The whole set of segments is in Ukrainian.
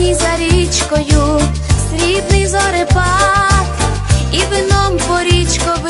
синій за річкою, срібний зорепад і вином порічковий.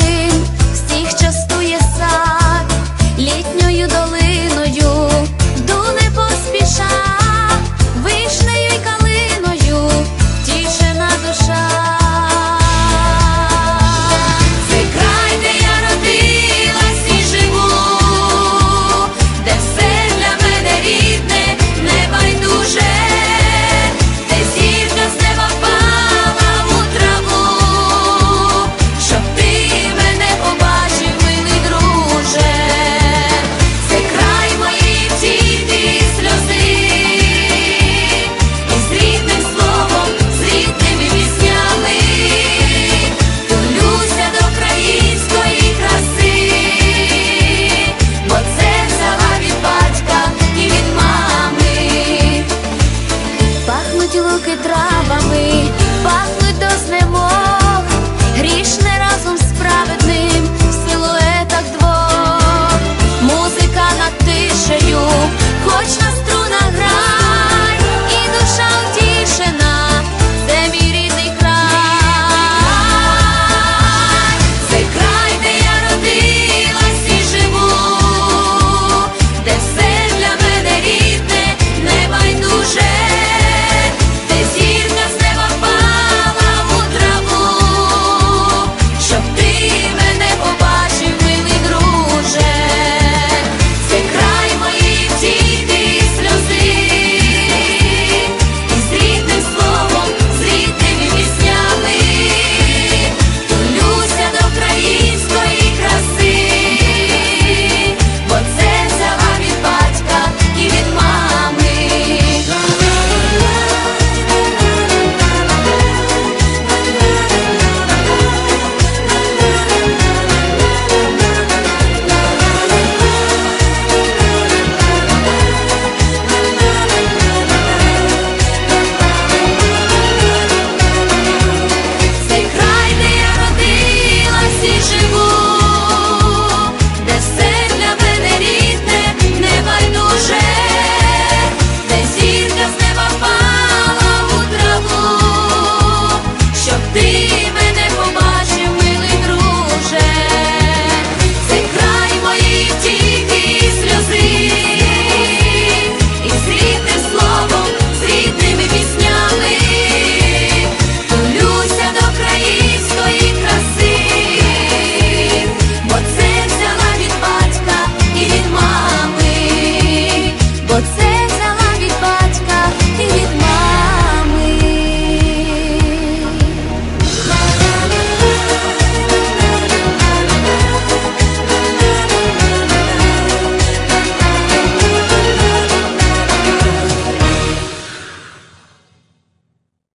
травами, пахли до знемоги.